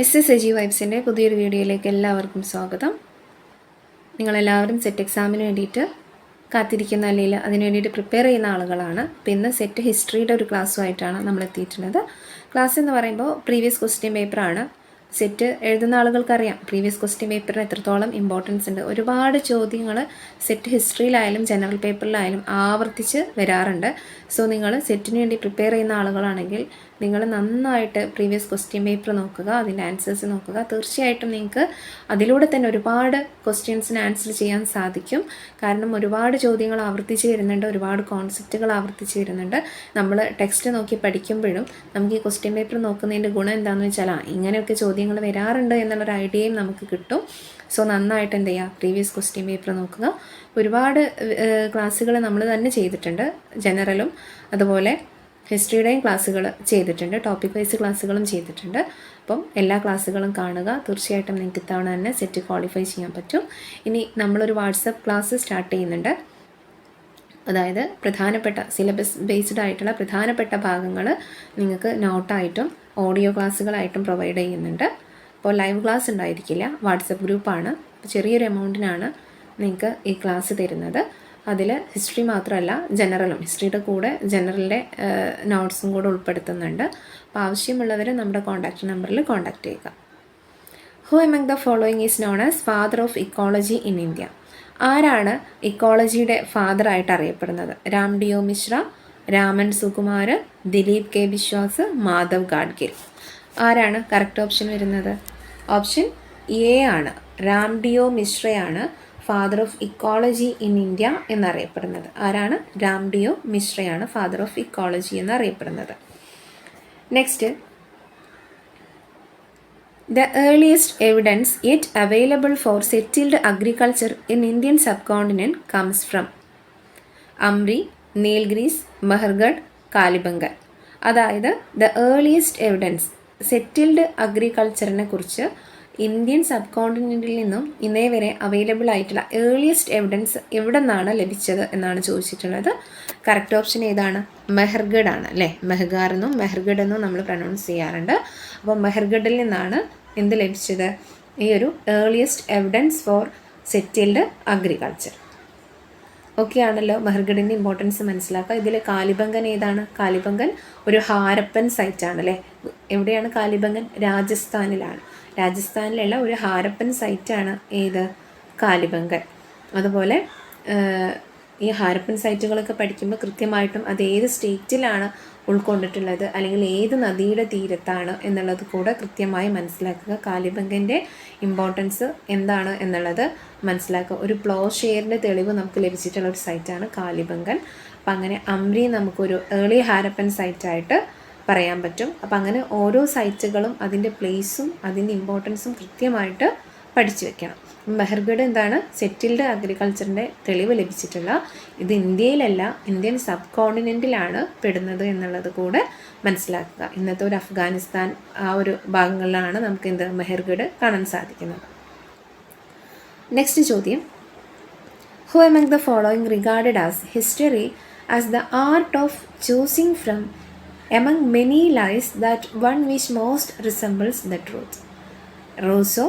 S S AG വൈബ്സിന്റെ പുതിയൊരു വീഡിയോയിലേക്ക് എല്ലാവർക്കും സ്വാഗതം. നിങ്ങളെല്ലാവരും സെറ്റ് എക്സാമിന് വേണ്ടിയിട്ട് കാത്തിരിക്കുന്ന അല്ലെങ്കിൽ അതിന് വേണ്ടിയിട്ട് പ്രിപ്പയർ ചെയ്യുന്ന ആളുകളാണ്. അപ്പോൾ ഇന്ന് സെറ്റ് ഹിസ്റ്ററിയുടെ ഒരു ക്ലാസ്സുമായിട്ടാണ് നമ്മൾ എത്തിയിട്ടുള്ളത്. ക്ലാസ് എന്ന് പറയുമ്പോൾ പ്രീവിയസ് ക്വസ്റ്റ്യൻ പേപ്പറാണ്. സെറ്റ് എഴുതുന്ന ആളുകൾക്കറിയാം. പ്രീവിയസ് ക്വസ്റ്റ്യൻ പേപ്പറിന് എത്രത്തോളം ഇമ്പോർട്ടൻസ് ഉണ്ട്. ഒരുപാട് ചോദ്യങ്ങൾ സെറ്റ് ഹിസ്റ്ററിയിലായാലും ജനറൽ പേപ്പറിലായാലും ആവർത്തിച്ച് വരാറുണ്ട്. സോ നിങ്ങൾ സെറ്റിന് വേണ്ടി പ്രിപ്പയർ ചെയ്യുന്ന ആളുകളാണെങ്കിൽ നിങ്ങൾ നന്നായിട്ട് പ്രീവിയസ് ക്വസ്റ്റ്യൻ പേപ്പർ നോക്കുക അതിന്റെ ആൻസേഴ്സ് നോക്കുക. തീർച്ചയായിട്ടും നിങ്ങൾക്ക് അതിലൂടെ തന്നെ ഒരുപാട് ക്വസ്റ്റ്യൻസിന് ആൻസർ ചെയ്യാൻ സാധിക്കും. കാരണം ഒരുപാട് ചോദ്യങ്ങൾ ആവർത്തിച്ച് വരുന്നുണ്ട് ഒരുപാട് കോൺസെപ്റ്റുകൾ ആവർത്തിച്ച് വരുന്നുണ്ട്. നമ്മൾ ടെക്സ്റ്റ് നോക്കി പഠിക്കുമ്പോഴും നമുക്ക് ഈ ക്വസ്റ്റ്യൻ പേപ്പർ നോക്കുന്നതിന്റെ ഗുണം എന്താണെന്ന് വെച്ചാൽ ആ ഇങ്ങനെയൊക്കെ ചോദ്യങ്ങൾ വരാറുണ്ട് എന്നുള്ളൊരു ഐഡിയയും നമുക്ക് കിട്ടും. സോ നന്നായിട്ട് എന്ത് ചെയ്യുക പ്രീവിയസ് ക്വസ്റ്റ്യൻ പേപ്പർ നോക്കുക. ഒരുപാട് ക്ലാസ്സുകൾ നമ്മൾ തന്നെ ചെയ്തിട്ടുണ്ട് ജനറലും അതുപോലെ ഹിസ്റ്ററിയുടെയും ക്ലാസ്സുകൾ ചെയ്തിട്ടുണ്ട് ടോപ്പിക് വൈസ് ക്ലാസ്സുകളും ചെയ്തിട്ടുണ്ട്. അപ്പം എല്ലാ ക്ലാസ്സുകളും കാണുക. തീർച്ചയായിട്ടും നിങ്ങൾക്ക് ഇത്തവണ തന്നെ സെറ്റ് ക്വാളിഫൈ ചെയ്യാൻ പറ്റും. ഇനി നമ്മളൊരു വാട്സപ്പ് ക്ലാസ് സ്റ്റാർട്ട് ചെയ്യുന്നുണ്ട്. അതായത് പ്രധാനപ്പെട്ട സിലബസ് ബേസ്ഡ് ആയിട്ടുള്ള പ്രധാനപ്പെട്ട ഭാഗങ്ങൾ നിങ്ങൾക്ക് നോട്ടായിട്ടും ഓഡിയോ ക്ലാസ്സുകളായിട്ടും പ്രൊവൈഡ് ചെയ്യുന്നുണ്ട്. അപ്പോൾ ലൈവ് ക്ലാസ് ഉണ്ടായിരിക്കില്ല. വാട്സപ്പ് ഗ്രൂപ്പാണ് ചെറിയൊരു എമൗണ്ടിനാണ് നിങ്ങൾക്ക് ഈ ക്ലാസ് തരുന്നത്. അതിൽ ഹിസ്റ്ററി മാത്രമല്ല ജനറലും ഹിസ്റ്ററിയുടെ കൂടെ ജനറലിന്റെ നോട്ട്സും കൂടെ ഉൾപ്പെടുത്തുന്നുണ്ട്. അപ്പോൾ ആവശ്യമുള്ളവർ നമ്മുടെ കോൺടാക്റ്റ് നമ്പറിൽ കോൺടാക്റ്റ് ചെയ്യുക. Who among the following is known as father of ecology in India ആരാണ് ഇക്കോളജിയുടെ ഫാദറായിട്ട് അറിയപ്പെടുന്നത്? രാം ഡിയോ മിശ്ര രാമൻ സുകുമാർ ദിലീപ് കെ വിശ്വാസ് മാധവ് ഗാഡ്ഗിൽ ആരാണ്? കറക്റ്റ് ഓപ്ഷൻ വരുന്നത്? ഓപ്ഷൻ എ ആണ്. Ram Deo മിശ്രയാണ് father of ecology in India എന്നറിയപ്പെടുന്നത്. ആരാണ്? രാംഡിയോ മിശ്രയാണ് ഫാദർ ഓഫ് ഇക്കോളജി എന്നറിയപ്പെടുന്നത്. Next the earliest evidence yet available for settled agriculture in Indian subcontinent comes from Amri Nilgiris Mehrgarh Kalibangan അതായത് the earliest evidence settled അഗ്രികൾച്ചറിനെ കുറിച്ച് Indian sub കോണ്ടിനെന്റിൽ നിന്നും ഇന്നേ വരെ അവൈലബിൾ ആയിട്ടുള്ള ഏർലിയസ്റ്റ് എവിഡൻസ് എവിടെ നിന്നാണ് ലഭിച്ചത് എന്നാണ് ചോദിച്ചിട്ടുള്ളത്. കറക്റ്റ് ഓപ്ഷൻ ഏതാണ്? മെഹർഗഡ് ആണ് അല്ലേ? മെഹ്ഗാർ എന്നും മെഹർഗഡ് എന്നും നമ്മൾ പ്രൊനൗൺസ് ചെയ്യാറുണ്ട്. അപ്പോൾ മെഹർഗഡിൽ നിന്നാണ് എന്ത് ലഭിച്ചത്? ഈ ഒരു earliest evidence for settled agriculture okay ആണല്ലോ മെഹർഗഡിന്റെ ഇമ്പോർട്ടൻസ് മനസ്സിലാക്കുക. ഇതിൽ കാലിബംഗൻ ഏതാണ്? കാലിബംഗൻ ഒരു ഹാരപ്പൻ സൈറ്റ് അല്ലേ? എവിടെയാണ് കാലിബംഗൻ? രാജസ്ഥാനിലാണ്. രാജസ്ഥാനിലുള്ള ഒരു ഹാരപ്പൻ സൈറ്റാണ് ഏത്? കാലിബംഗൻ അതുപോലെ ഈ ഹാരപ്പൻ സൈറ്റുകളൊക്കെ പഠിക്കുമ്പോൾ കൃത്യമായിട്ടും അത് ഏത് സ്റ്റേറ്റിലാണ് ഉൾക്കൊണ്ടിട്ടുള്ളത് അല്ലെങ്കിൽ ഏത് നദിയുടെ തീരത്താണ് എന്നുള്ളത് കൂടെ കൃത്യമായി മനസ്സിലാക്കുക. കാലിബംഗന്റെ ഇമ്പോർട്ടൻസ് എന്താണ് എന്നുള്ളത് മനസ്സിലാക്കുക. ഒരു പ്ലോ ഷെയറിന്റെ തെളിവ് നമുക്ക് ലഭിച്ചിട്ടുള്ള ഒരു സൈറ്റാണ് കാലിബംഗൻ അപ്പം അങ്ങനെ അമ്രി നമുക്കൊരു ഏർലി ഹാരപ്പൻ സൈറ്റായിട്ട് പറയാൻ പറ്റും. അപ്പം അങ്ങനെ ഓരോ സൈറ്റുകളും അതിന്റെ പ്ലേസും അതിന്റെ ഇമ്പോർട്ടൻസും കൃത്യമായിട്ട് പഠിച്ചു വെക്കണം. മെഹർഗഡ് എന്താണ്? സെറ്റിൽഡ് അഗ്രികൾച്ചറിന്റെ തെളിവ് ലഭിച്ചിട്ടുള്ള ഇത് ഇന്ത്യയിലല്ല ഇന്ത്യൻ സബ് കോണ്ടിനെന്റിലാണ് പെടുന്നത് എന്നുള്ളത് കൂടെ മനസ്സിലാക്കുക. ഇന്നത്തെ ഒരു അഫ്ഗാനിസ്ഥാൻ ആ ഒരു ഭാഗങ്ങളിലാണ് നമുക്ക് എന്ത് മെഹർഗഡ് കാണാൻ സാധിക്കുന്നത്. നെക്സ്റ്റ് ചോദ്യം. Who among the following regarded as history as the art of choosing from among many lies that one which most resembles the truth Rousseau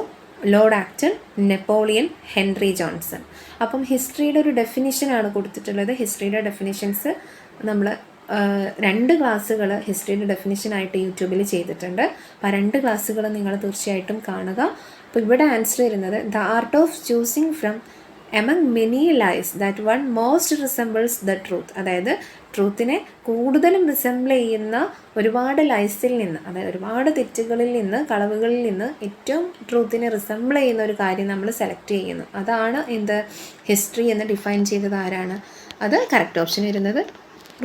Lord Acton Napoleon Henry Johnson അപ്പം ഹിസ്റ്ററിയുടെ ഒരു ഡെഫിനിഷനാണ് കൊടുത്തിട്ടുള്ളത്. ഹിസ്റ്ററിയുടെ ഡെഫിനിഷൻസ് നമ്മൾ രണ്ട് ക്ലാസ്സുകൾ ഹിസ്റ്ററിയുടെ ഡെഫിനിഷനായിട്ട് യൂട്യൂബിൽ ചെയ്തിട്ടുണ്ട്. അപ്പോൾ ആ രണ്ട് ക്ലാസ്സുകൾ നിങ്ങൾ തീർച്ചയായിട്ടും കാണുക. അപ്പോൾ ഇവിടെ ആൻസർ വരുന്നത് the art of choosing from among many lies that one most resembles the truth അതായത് ട്രൂത്തിനെ കൂടുതലും റിസംബിൾ ചെയ്യുന്ന ഒരുപാട് ലൈസിൽ നിന്ന് അതായത് ഒരുപാട് തെറ്റുകളിൽ നിന്ന് കളവുകളിൽ നിന്ന് ഏറ്റവും ട്രൂത്തിനെ റിസംബിൾ ചെയ്യുന്ന ഒരു കാര്യം നമ്മൾ സെലക്ട് ചെയ്യുന്നു. അതാണ് എന്ത്? ഹിസ്റ്ററി എന്ന് ഡിഫൈൻ ചെയ്തത് ആരാണ്? അത് കറക്റ്റ് ഓപ്ഷൻ വരുന്നത്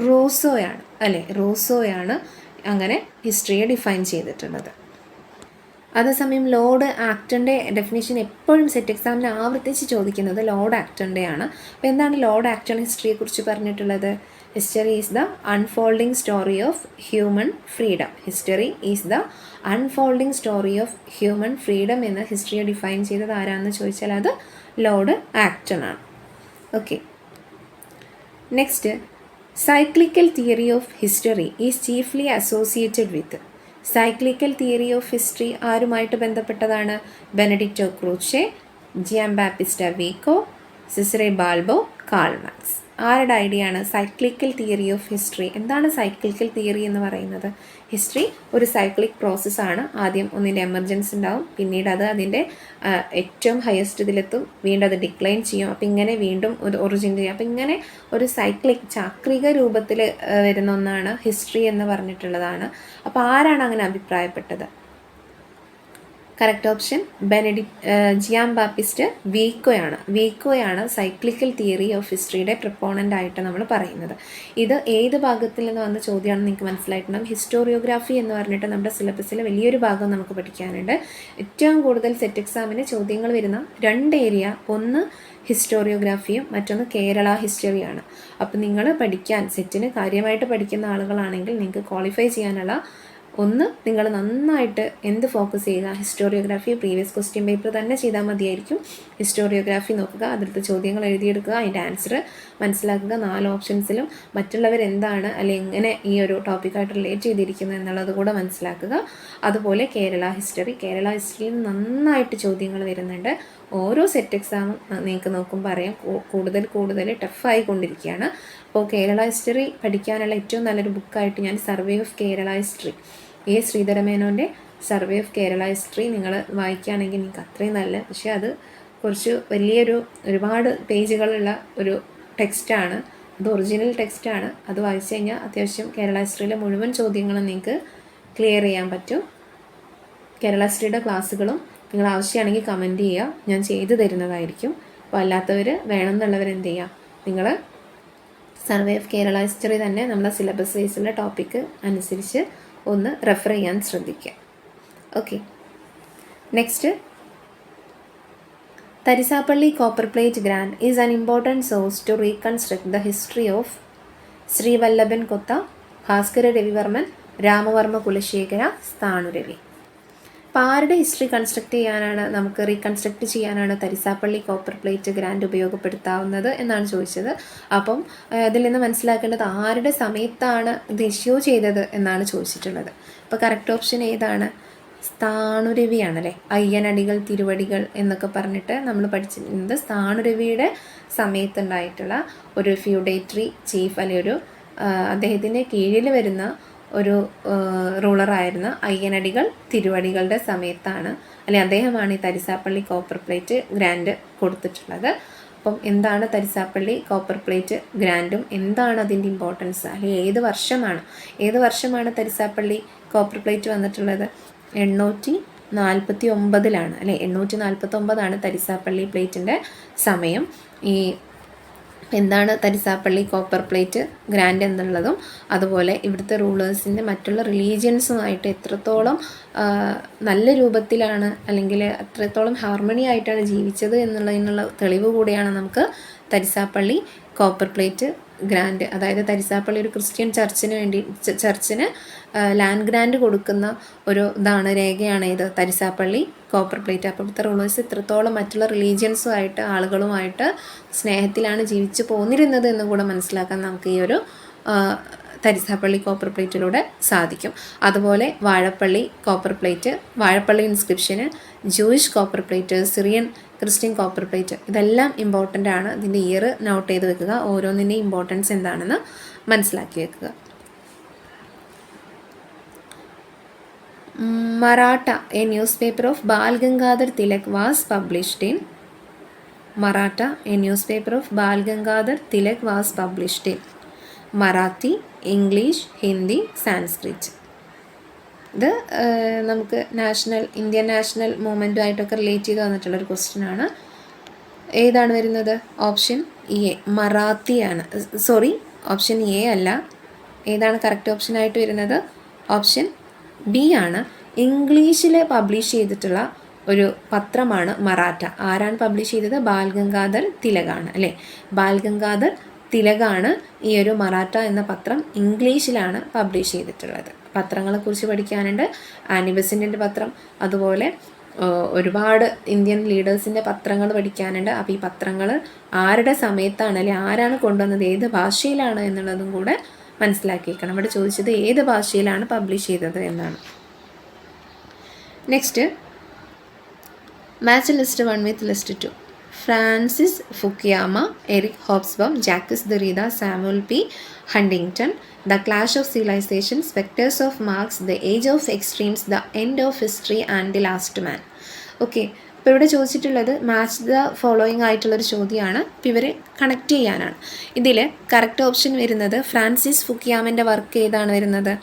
റോസോയാണ് അല്ലേ? റോസോയാണ് അങ്ങനെ ഹിസ്റ്ററിയെ ഡിഫൈൻ ചെയ്തിട്ടുള്ളത്. അതേസമയം ലോഡ് ആക്ടറിന്റെ ഡെഫിനേഷൻ എപ്പോഴും സെറ്റ് എക്സാമിന് ആവർത്തിച്ച് ചോദിക്കുന്നത് ലോഡ് ആക്ടറിന്റെയാണ് അപ്പോൾ എന്താണ് ലോഡ് ആക്ടർ ഹിസ്റ്ററിയെക്കുറിച്ച് പറഞ്ഞിട്ടുള്ളത്? History is the unfolding story of human freedom history is the unfolding story of human freedom എന്ന് ഹിസ്റ്ററിയെ ഡിഫൈൻ ചെയ്തത് ആരാണെന്ന് ചോദിച്ചാൽ അത് ലോഡ് ആണ്. Okay next cyclical theory of history is chiefly associated with cyclical theory of history ആരുമായിട്ട് ബന്ധപ്പെട്ടതാണ്? Benedetto Croce Giambattista Vico Cesare Balbo Karl Marx ആരുടെ ഐഡിയ ആണ്? സൈക്ലിക്കൽ തിയറി ഓഫ് ഹിസ്റ്ററി എന്താണ് സൈക്ലിക്കൽ തിയറി എന്ന് പറയുന്നത്? ഹിസ്റ്ററി ഒരു cyclic പ്രോസസ്സാണ് ആദ്യം ഒന്നിന്റെ എമർജൻസി ഉണ്ടാവും. പിന്നീട് അത് അതിന്റെ ഏറ്റവും ഹയസ്റ്റ് ഇതിലെത്തും. വീണ്ടും അത് ഡിക്ലൈൻ ചെയ്യും. അപ്പം ഇങ്ങനെ വീണ്ടും ഒരു ഒറിജിൻ ചെയ്യും. അപ്പം ഇങ്ങനെ ഒരു സൈക്ലിക് ചാക്രിക രൂപത്തിൽ വരുന്ന ഒന്നാണ് ഹിസ്റ്ററി എന്ന് പറഞ്ഞിട്ടുള്ളതാണ്. അപ്പോൾ ആരാണ് അങ്ങനെ അഭിപ്രായപ്പെട്ടത്? Correct option Benedetto Giambattista വീക്കോയാണ് വീക്കോയാണ് സൈക്ലിക്കൽ തിയറി ഓഫ് ഹിസ്റ്ററിയുടെ പ്രപ്പോണന്റ് ആയിട്ട് നമ്മൾ പറയുന്നത്. ഇത് ഏത് ഭാഗത്തിൽ നിന്ന് വന്ന ചോദ്യമാണെന്ന് നിങ്ങൾക്ക് മനസ്സിലായിട്ടുണ്ടാകും ഹിസ്റ്റോറിയോഗ്രാഫി എന്ന് പറഞ്ഞിട്ട് നമ്മുടെ സിലബസിൽ വലിയൊരു ഭാഗം നമുക്ക് പഠിക്കാനുണ്ട്. ഏറ്റവും കൂടുതൽ സെറ്റ് എക്സാമിന് ചോദ്യങ്ങൾ വരുന്ന രണ്ട് ഏരിയ ഒന്ന് ഹിസ്റ്റോറിയോഗ്രാഫിയും മറ്റൊന്ന് കേരള ഹിസ്റ്ററിയാണ് അപ്പോൾ നിങ്ങൾ പഠിക്കാൻ സെറ്റിന് കാര്യമായിട്ട് പഠിക്കുന്ന ആളുകളാണെങ്കിൽ നിങ്ങൾക്ക് ക്വാളിഫൈ ചെയ്യാനുള്ള ഒന്ന് നിങ്ങൾ നന്നായിട്ട് എന്ത് ഫോക്കസ് ചെയ്യുക ഹിസ്റ്റോറിയോഗ്രാഫി പ്രീവിയസ് ക്വസ്റ്റ്യൻ പേപ്പർ തന്നെ ചെയ്താൽ മതിയായിരിക്കും. ഹിസ്റ്റോറിയോഗ്രാഫി നോക്കുക അതിലത്തെ ചോദ്യങ്ങൾ എഴുതിയെടുക്കുക അതിന്റെ ആൻസർ മനസ്സിലാക്കുക നാല് ഓപ്ഷൻസിലും മറ്റുള്ളവർ എന്താണ് അല്ലെങ്കിൽ എങ്ങനെ ഈ ഒരു ടോപ്പിക്കായിട്ട് റിലേറ്റ് ചെയ്തിരിക്കുന്നത് എന്നുള്ളത് കൂടെ മനസ്സിലാക്കുക. അതുപോലെ കേരള ഹിസ്റ്ററി കേരള ഹിസ്റ്ററിയിൽ നന്നായിട്ട് ചോദ്യങ്ങൾ വരുന്നുണ്ട്. ഓരോ സെറ്റ് എക്സാമും നിങ്ങൾക്ക് നോക്കുമ്പോൾ അറിയാം കൂടുതൽ കൂടുതൽ ടഫായി കൊണ്ടിരിക്കുകയാണ് അപ്പോൾ കേരള ഹിസ്റ്ററി പഠിക്കാനുള്ള ഏറ്റവും നല്ലൊരു ബുക്കായിട്ട് ഞാൻ survey of Kerala history a ശ്രീധരമേനോന്റെ survey of Kerala history നിങ്ങൾ വായിക്കുകയാണെങ്കിൽ നിങ്ങൾക്ക് അത്രയും നല്ല പക്ഷേ അത് കുറച്ച് വലിയൊരു ഒരുപാട് പേജുകളുള്ള ഒരു ടെക്സ്റ്റാണ് അത് ഒറിജിനൽ ടെക്സ്റ്റാണ് അത് വായിച്ചു കഴിഞ്ഞാൽ അത്യാവശ്യം കേരള ഹിസ്റ്ററിയിലെ മുഴുവൻ ചോദ്യങ്ങളും നിങ്ങൾക്ക് ക്ലിയർ ചെയ്യാൻ പറ്റും. കേരള ഹിസ്റ്ററിയുടെ ക്ലാസ്സുകളും നിങ്ങൾ ആവശ്യമാണെങ്കിൽ കമന്റ് ചെയ്യുക. ഞാൻ ചെയ്തു തരുന്നതായിരിക്കും. അപ്പോൾ അല്ലാത്തവർ വേണമെന്നുള്ളവർ എന്ത് ചെയ്യുക? നിങ്ങൾ സർവേ ഓഫ് കേരള ഹിസ്റ്ററി തന്നെ നമ്മുടെ സിലബസ് വൈസുള്ള ടോപ്പിക്ക് അനുസരിച്ച് ഒന്ന് റെഫർ ചെയ്യാൻ ശ്രദ്ധിക്കുക. Okay next Tharisapalli copper plate grant is an important source to reconstruct the history of Srivallabhan Kotha Bhaskara Ravivarman Ramavarma Kulasekhara Sthanuravi. അപ്പോൾ ആരുടെ ഹിസ്റ്ററി കൺസ്ട്രക്ട് ചെയ്യാനാണ് നമുക്ക് റീകൺസ്ട്രക്ട് ചെയ്യാനാണ് തരിസാപ്പള്ളി കോപ്പർ പ്ലേറ്റ് ഗ്രാൻഡ് ഉപയോഗപ്പെടുത്താവുന്നത് എന്നാണ് ചോദിച്ചത്. അപ്പം ഇതിൽ നിന്ന് മനസ്സിലാക്കേണ്ടത് ആരുടെ സമയത്താണ് ഇത് ഇഷ്യൂ ചെയ്തത് എന്നാണ് ചോദിച്ചിട്ടുള്ളത്. അപ്പോൾ കറക്റ്റ് ഓപ്ഷൻ ഏതാണ്? സ്ഥാണുരവിയാണല്ലേ? അയ്യനടികൾ തിരുവടികൾ എന്നൊക്കെ പറഞ്ഞിട്ട് നമ്മൾ പഠിച്ചിരുന്നത് സ്ഥാണുരവിയുടെ സമയത്തുണ്ടായിട്ടുള്ള ഒരു ഫ്യൂഡേറ്ററി ചീഫ് അല്ലെങ്കിൽ ഒരു അദ്ദേഹത്തിന്റെ കീഴിൽ വരുന്ന ഒരു റൂളറായിരുന്ന അയ്യനടികൾ തിരുവടികളുടെ സമയത്താണ്. അല്ലെ അദ്ദേഹമാണ് ഈ തരിസാപ്പള്ളി കോപ്പർ പ്ലേറ്റ് ഗ്രാൻഡ് കൊടുത്തിട്ടുള്ളത്. അപ്പം എന്താണ് തരിസാപ്പള്ളി കോപ്പർ പ്ലേറ്റ് ഗ്രാൻഡും എന്താണ് അതിന്റെ ഇമ്പോർട്ടൻസ് അല്ലെങ്കിൽ ഏത് വർഷമാണ്? ഏത് വർഷമാണ് തരിസാപ്പള്ളി കോപ്പർ പ്ലേറ്റ് വന്നിട്ടുള്ളത്? എണ്ണൂറ്റി നാൽപ്പത്തി ഒമ്പതിലാണ് അല്ലെ എണ്ണൂറ്റി നാൽപ്പത്തി ഒമ്പതാണ് തരിസാപ്പള്ളി പ്ലേറ്റിന്റെ സമയം. ഈ എന്താണ് തരിസാപ്പള്ളി കോപ്പർ പ്ലേറ്റ് ഗ്രാൻഡ് എന്നുള്ളതും അതുപോലെ ഇവിടുത്തെ റൂളേഴ്സിന്റെ മറ്റുള്ള റിലീജിയൻസുമായിട്ട് എത്രത്തോളം നല്ല രൂപത്തിലാണ് അല്ലെങ്കിൽ എത്രത്തോളം ഹാർമണി ആയിട്ടാണ് ജീവിച്ചത് എന്നുള്ളതിനുള്ള തെളിവ് കൂടിയാണ് നമുക്ക് തരിസാപ്പള്ളി കോപ്പർ പ്ലേറ്റ് ഗ്രാൻഡ് അതായത് തരിസാപ്പള്ളി ഒരു ക്രിസ്ത്യൻ ചർച്ചിന് വേണ്ടി ചർച്ചിന് ലാൻഡ് ഗ്രാൻഡ് കൊടുക്കുന്ന ഒരു ഇതാണ് രേഖയാണ് ഇത്. തരിസാപ്പള്ളി കോപ്പർ പ്ലേറ്റ് അപ്പോൾ ഇവിടുത്തെ റൂളേഴ്സ് ഇത്രത്തോളം മറ്റുള്ള റിലീജിയൻസുമായിട്ട് ആളുകളുമായിട്ട് സ്നേഹത്തിലാണ് ജീവിച്ചു പോന്നിരുന്നത് എന്ന് കൂടെ മനസ്സിലാക്കാൻ നമുക്ക് ഈ ഒരു തരിസാപ്പള്ളി കോപ്പർ പ്ലേറ്റിലൂടെ സാധിക്കും. അതുപോലെ Vazhappally copper plate Vazhappally ഇൻസ്ക്രിപ്ഷന് Jewish copper plate Syrian Christian copper plate ഇതെല്ലാം ഇമ്പോർട്ടന്റ് ആണ്. ഇതിന്റെ ഇയർ നോട്ട് ചെയ്ത് വെക്കുക. ഓരോന്നിന്റെയും ഇമ്പോർട്ടൻസ് എന്താണെന്ന് മനസ്സിലാക്കി വെക്കുക. Maratha a newspaper of Bal Gangadhar Tilak was published in Maratha a newspaper of Bal Gangadhar Tilak was published in Marathi English Hindi Sanskrit. ഇത് നമുക്ക് നാഷണൽ ഇന്ത്യൻ നാഷണൽ മൂവ്മെന്റുമായിട്ടൊക്കെ റിലേറ്റ് ചെയ്ത് വന്നിട്ടുള്ളൊരു ക്വസ്റ്റ്യൻ ആണ് ഏതാണ് വരുന്നത്? ഓപ്ഷൻ എ മറാത്തിയാണ്. Sorry option A അല്ല. ഏതാണ് കറക്റ്റ് ഓപ്ഷനായിട്ട് വരുന്നത്? ഓപ്ഷൻ ബി ആണ്. ഇംഗ്ലീഷിൽ പബ്ലിഷ് ചെയ്തിട്ടുള്ള ഒരു പത്രമാണ് മറാഠ. ആരാണ് പബ്ലിഷ് ചെയ്തത്? ബാൽ ഗംഗാധർ തിലകാണ് അല്ലേ? ബാൽ ഗംഗാധർ തിലകാണ് ഈ ഒരു മറാഠ എന്ന പത്രം ഇംഗ്ലീഷിലാണ് പബ്ലിഷ് ചെയ്തിട്ടുള്ളത്. പത്രങ്ങളെക്കുറിച്ച് പഠിക്കാനുണ്ട്. ആനി ബെസന്റിന്റെ പത്രം അതുപോലെ ഒരുപാട് ഇന്ത്യൻ ലീഡേഴ്സിന്റെ പത്രങ്ങൾ പഠിക്കാനുണ്ട്. അപ്പോൾ ഈ പത്രങ്ങൾ ആരുടെ സമയത്താണ് അല്ലെങ്കിൽ ആരാണ് കൊണ്ടുവന്നത് ഏത് ഭാഷയിലാണ് എന്നുള്ളതും കൂടെ മനസ്സിലാക്കിയേക്കണം. ഇവിടെ ചോദിച്ചത് ഏത് ഭാഷയിലാണ് പബ്ലിഷ് ചെയ്തത് എന്നാണ്. Next match list one with list two Francis Fukuyama Eric Hobsbawm Jacques Derrida Samuel P Huntington. The clash of civilisation spectres of Marx the age of extremes the end of history and the last man. Okay ഇപ്പോൾ ഇവിടെ ചോദിച്ചിട്ടുള്ളത് match the following ആയിട്ടുള്ളൊരു ചോദ്യമാണ് ഇപ്പോൾ ഇവർ connect ചെയ്യാനാണ്. ഇതിൽ correct option വരുന്നത് ഫ്രാൻസിസ് ഫുക്കിയാമിന്റെ വർക്ക് ഏതാണ് വരുന്നത്?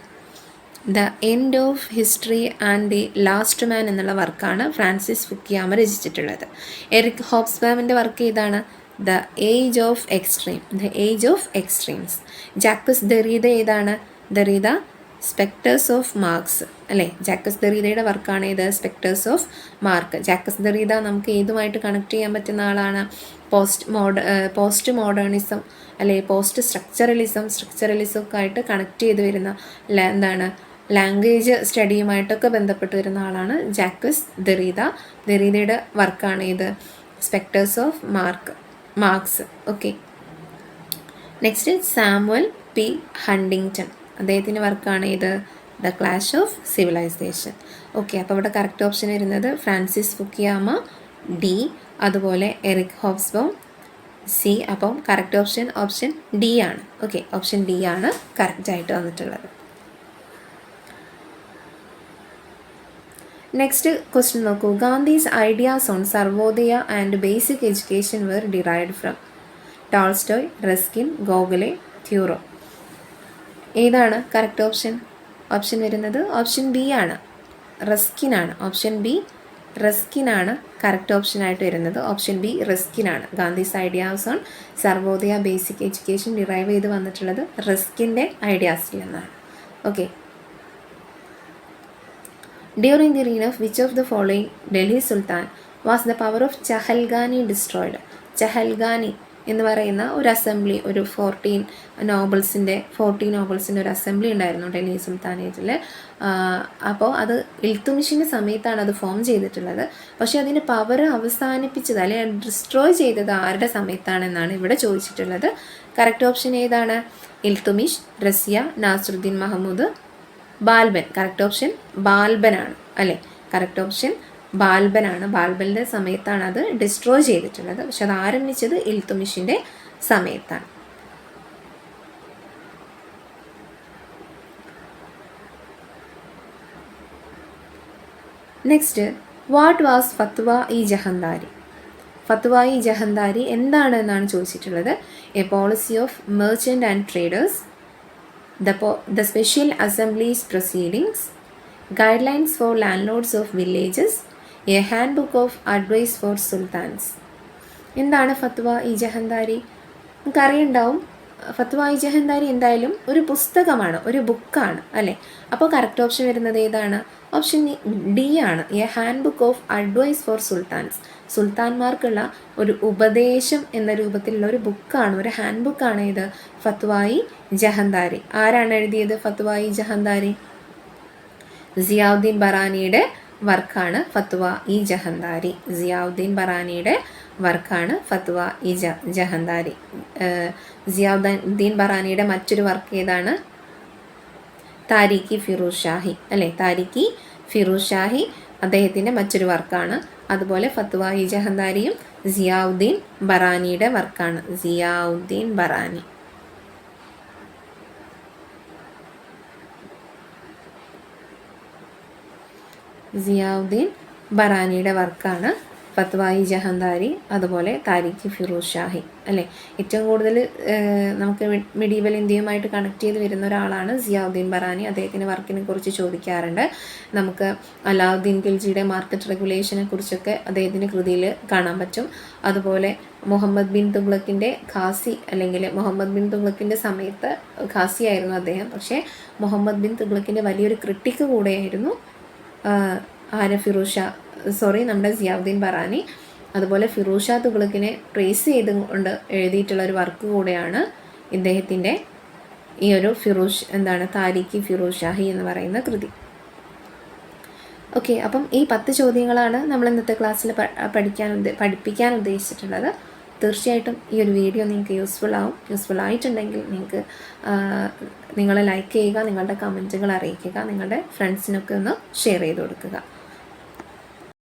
The end of history and the last man എന്നുള്ള വർക്കാണ് ഫ്രാൻസിസ് ഫുക്കിയാമ രചിച്ചിട്ടുള്ളത്. എറിക് ഹോബ്സ്ബാമിന്റെ വർക്ക് ഏതാണ്? The age of extreme. The age of extremes. Jacques Derrida ഏതാണ്? Derrida specters of Marx. അല്ലേ? ജാക്കസ് ദറീദയുടെ വർക്കാണ് ഏത്? Specters of Marx. Jacques Derrida നമുക്ക് ഏതുമായിട്ട് കണക്ട് ചെയ്യാൻ പറ്റുന്ന ആളാണ്? പോസ്റ്റ് മോഡ പോസ്റ്റ് മോഡേണിസം അല്ലെ? പോസ്റ്റ് സ്ട്രക്ചറലിസം സ്ട്രക്ചറലിസം ഒക്കെ ആയിട്ട് കണക്ട് ചെയ്ത് വരുന്ന അല്ല എന്താണ്? ലാംഗ്വേജ് സ്റ്റഡിയുമായിട്ടൊക്കെ ബന്ധപ്പെട്ട് വരുന്ന ആളാണ് ജാക്കസ് ദറീദ ദറീദയുടെ വർക്കാണ് ഇത്. Spectres of Mark Marx okay next Samuel P Huntington അദ്ദേഹത്തിന്റെ വർക്കാണ് ഇത്. The clash of civilisation okay അപ്പോൾ ഇവിടെ കറക്റ്റ് ഓപ്ഷൻ വരുന്നത് ഫ്രാൻസിസ് ഫുക്കിയാമ ഡി അതുപോലെ എറിക് ഹോബ്സ്ബോം സി അപ്പം കറക്റ്റ് ഓപ്ഷൻ ഓപ്ഷൻ ഡി ആണ്. ഓക്കെ ഓപ്ഷൻ ഡി ആണ് കറക്റ്റായിട്ട് വന്നിട്ടുള്ളത്. നെക്സ്റ്റ് ക്വസ്റ്റ്യൻ നോക്കൂ. Gandhi's ideas on Sarvodaya and basic education were derived from Tolstoy Ruskin Gokhale Thoreau ഏതാണ് correct option option വരുന്നത് option B ആണ്. റെസ്കിനാണ് option B റെസ്കിനാണ് കറക്റ്റ് ഓപ്ഷനായിട്ട് വരുന്നത്. Option B റെസ്കിനാണ് Gandhi's ideas on Sarvodaya basic education derive ചെയ്ത് വന്നിട്ടുള്ളത് റെസ്കിന്റെ ഐഡിയാസിൽ നിന്നാണ്. Okay during the reign of which of the following Delhi sultan was the power of Chahalgani destroyed Chahalgani എന്ന് പറയുന്ന ഒരു അസംബ്ലി ഒരു ഫോർട്ടീൻ നോബിൾസിന്റെ ഫോർട്ടീൻ നോബിൾസിന്റെ ഒരു അസംബ്ലി ഉണ്ടായിരുന്നു ഡൽഹി സുൽത്താനേറ്റിൽ അപ്പോൾ അത് ഇൽത്തുമിഷിന്റെ സമയത്താണ് അത് ഫോം ചെയ്തിട്ടുള്ളത്. പക്ഷേ അതിന്റെ പവർ അവസാനിപ്പിച്ചത് അല്ലെങ്കിൽ ഡിസ്ട്രോയ് ചെയ്തത് ആരുടെ സമയത്താണെന്നാണ് ഇവിടെ ചോദിച്ചിട്ടുള്ളത്. കറക്റ്റ് ഓപ്ഷൻ ഏതാണ്? ഇൽത്തുമിഷ് റസിയ നാസറുദ്ദീൻ മഹമ്മൂദ് ബാൽബൻ. കറക്റ്റ് ഓപ്ഷൻ ബാൽബനാണ്. അല്ലേ? Correct option ബാൽബനാണ്. ബാൽബലിന്റെ സമയത്താണ് അത് ഡിസ്ട്രോയ് ചെയ്തിട്ടുള്ളത്. പക്ഷെ അത് ആരംഭിച്ചത് ഇൽത്തുമിഷിന്റെ സമയത്താണ്. Next what was Fatwa i Jahandari Fatwa i Jahandari എന്താണ് എന്നാണ് ചോദിച്ചിട്ടുള്ളത്. A policy of merchant and traders the, the special assemblies proceedings, guidelines for landlords of villages, a handbook of advice for sultans. എന്താണ് ഫത്വ ഇ ജഹന്താരി നമുക്കറിയുണ്ടാവും ഫത്വ ഇ ജഹന്താരി എന്തായാലും ഒരു പുസ്തകമാണ് ഒരു ബുക്കാണ് അല്ലേ? അപ്പോൾ കറക്റ്റ് ഓപ്ഷൻ വരുന്നത് ഏതാണ്? ഓപ്ഷൻ ഡി ആണ് a handbook of advice for sultans സുൽത്താൻമാർക്കുള്ള ഒരു ഉപദേശം എന്ന രൂപത്തിലുള്ള ഒരു ബുക്കാണ് ഒരു ഹാൻഡ് ബുക്കാണ് ഇത്. ഫത്വായി ജഹന്താരി. ആരാണ് എഴുതിയത് ഫത്വായി ജഹന്താരി? സിയാവുദ്ദീൻ ബറാനിയുടെ വർക്കാണ് ഫത്വ ഇ ജഹന്താരി. സിയാവുദ്ദീൻ ബറാനിയുടെ വർക്കാണ് ഫത്വ ഇ ജ ജഹന്താരി. സിയാദ്ദീൻ ബറാനിയുടെ മറ്റൊരു വർക്ക് ഏതാണ്? താരിഖി ഫിറൂസ് ഷാഹി. അല്ലേ? താരിഖി ഫിറൂസ് ഷാഹി അദ്ദേഹത്തിന്റെ മറ്റൊരു വർക്കാണ്. അതുപോലെ ഫത്വ ഇ ജഹന്താരിയും സിയാവുദ്ദീൻ ബറാനിയുടെ വർക്കാണ്. സിയാവുദ്ദീൻ ബറാനി. സിയാവുദ്ദീൻ ബറാനിയുടെ വർക്കാണ്. ഫത്വായി ജഹന്താരി അതുപോലെ താരിഖ് ഫിറൂസ് ഷാഹി അല്ലേ? ഏറ്റവും കൂടുതൽ നമുക്ക് മിഡീവൽ ഇന്ത്യയുമായിട്ട് കണക്ട് ചെയ്ത് വരുന്ന ഒരാളാണ് സിയാവുദ്ദീൻ ബറാനി. അദ്ദേഹത്തിന്റെ വർക്കിനെ കുറിച്ച് ചോദിക്കാറുണ്ട്. നമുക്ക് അലാവുദ്ദീൻ ഖിൽജിയുടെ മാർക്കറ്റ് റെഗുലേഷനെ കുറിച്ചൊക്കെ അദ്ദേഹത്തിന്റെ കൃതിയിൽ കാണാൻ പറ്റും. അതുപോലെ മുഹമ്മദ് ബിൻ തുഗ്ലക്കിന്റെ ഖാസി അല്ലെങ്കിൽ മുഹമ്മദ് ബിൻ തുഗ്ലക്കിന്റെ സമയത്ത് ഖാസി ആയിരുന്നു അദ്ദേഹം. പക്ഷേ മുഹമ്മദ് ബിൻ തുഗ്ലക്കിന്റെ വലിയൊരു ക്രിട്ടിക്ക് കൂടെയായിരുന്നു ആഹ് ആര ഫിറൂഷ സോറി നമ്മുടെ സിയാവുദ്ദീൻ ബറാനി അതുപോലെ ഫിറൂഷ തുഗ്ലക്കിനെ ട്രേസ് ചെയ്തുകൊണ്ട് എഴുതിയിട്ടുള്ള ഒരു വർക്ക് കൂടെയാണ് ഇദ്ദേഹത്തിന്റെ ഈ ഒരു ഫിറൂഷ് എന്താണ് താരിഖി ഫിറൂഷ് ഷാഹി എന്ന് പറയുന്ന കൃതി. ഓക്കെ അപ്പം ഈ പത്ത് ചോദ്യങ്ങളാണ് നമ്മൾ ഇന്നത്തെ ക്ലാസ്സിൽ പഠിക്കാൻ പഠിപ്പിക്കാൻ ഉദ്ദേശിച്ചിട്ടുള്ളത്. തീർച്ചയായിട്ടും ഈ ഒരു വീഡിയോ നിങ്ങൾക്ക് യൂസ്ഫുൾ ആവും. യൂസ്ഫുൾ ആയിട്ടുണ്ടെങ്കിൽ നിങ്ങൾക്ക് നിങ്ങൾ ലൈക്ക് ചെയ്യുക നിങ്ങളുടെ കമന്റുകൾ അറിയിക്കുക നിങ്ങളുടെ ഫ്രണ്ട്സിനൊക്കെ ഒന്ന് ഷെയർ ചെയ്ത് കൊടുക്കുക.